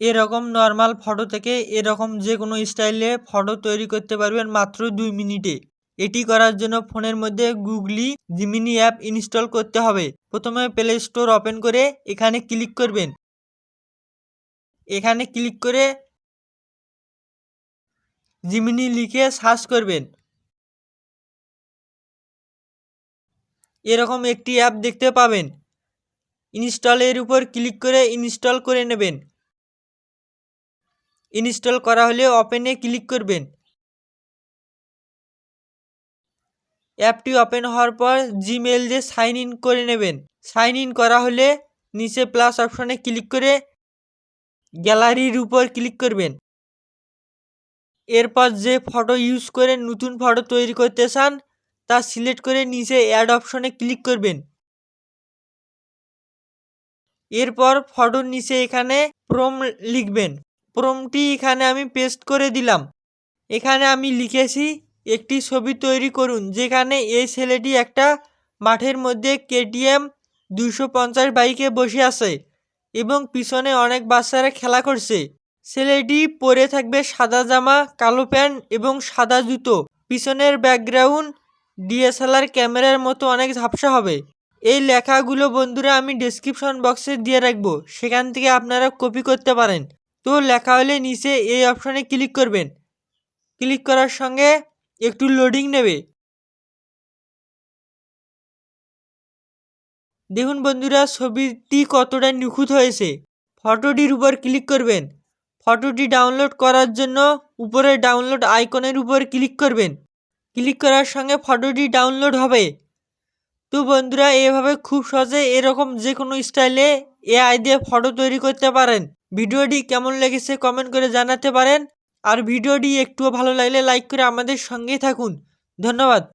এরকম normal photo থেকে এরকম যে কোনো স্টাইলে ফটো তৈরি করতে পারবেন মাত্র দুই মিনিটে। এটি করার জন্য ফোনের মধ্যে গুগলি জিমিনি অ্যাপ ইনস্টল করতে হবে। প্রথমে প্লে স্টোর ওপেন করে এখানে ক্লিক করবেন। এখানে ক্লিক করে জিমিনি লিখে সার্চ করবেন। এরকম একটি অ্যাপ দেখতে পাবেন। ইনস্টলের উপর ক্লিক করে ইনস্টল করে নেবেন। ইনস্টল করা হলে ওপেনে ক্লিক করবেন। অ্যাপটি ওপেন হওয়ার পর জিমেল দিয়ে সাইন ইন করে নেবেন। সাইন ইন করা হলে নিচে প্লাস অপশনে ক্লিক করে গ্যালারির উপর ক্লিক করবেন। এরপর যে ফটো ইউজ করে নতুন ফটো তৈরি করতে চান, তা সিলেক্ট করে নিচে অ্যাড অপশনে ক্লিক করবেন। এরপর ফটোর নিচে এখানে প্রোম লিখবেন। প্রোমটি এখানে আমি পেস্ট করে দিলাম। এখানে আমি লিখেছি, একটি ছবি তৈরি করুন, যেখানে এই ছেলেটি একটা মাঠের মধ্যে কেটিএম দুশো পঞ্চাশ বাইকে বসে আছে এবং পিছনে অনেক বাচ্চারা খেলা করছে। ছেলেটি পরে থাকবে সাদা জামা, কালো প্যান্ট এবং সাদা জুতো। পিছনের ব্যাকগ্রাউন্ড ডিএসএলআর ক্যামেরার মতো অনেক ঝাপসা হবে। এই লেখাগুলো বন্ধুরা আমি ডেসক্রিপশন বক্সে দিয়ে রাখব, সেখান থেকে আপনারা কপি করতে পারেন। তো লেখা হলে নিচে এই অপশনে ক্লিক করবেন। ক্লিক করার সঙ্গে একটু লোডিং নেবে। দেখুন বন্ধুরা, ছবিটি কতটা নিখুঁত হয়েছে। ফটোটির উপর ক্লিক করবেন। ফটোটি ডাউনলোড করার জন্য উপরে ডাউনলোড আইকনের উপর ক্লিক করবেন। ক্লিক করার সঙ্গে ফটোটি ডাউনলোড হবে। তো বন্ধুরা, এভাবে খুব সহজে এরকম যে কোনো স্টাইলে এআই দিয়ে ফটো তৈরি করতে পারেন। ভিডিওটি কেমন লেগেছে কমেন্ট করে জানাতে পারেন। আর ভিডিওটি একটুও ভালো লাগলে লাইক করে আমাদের সঙ্গেই থাকুন। ধন্যবাদ।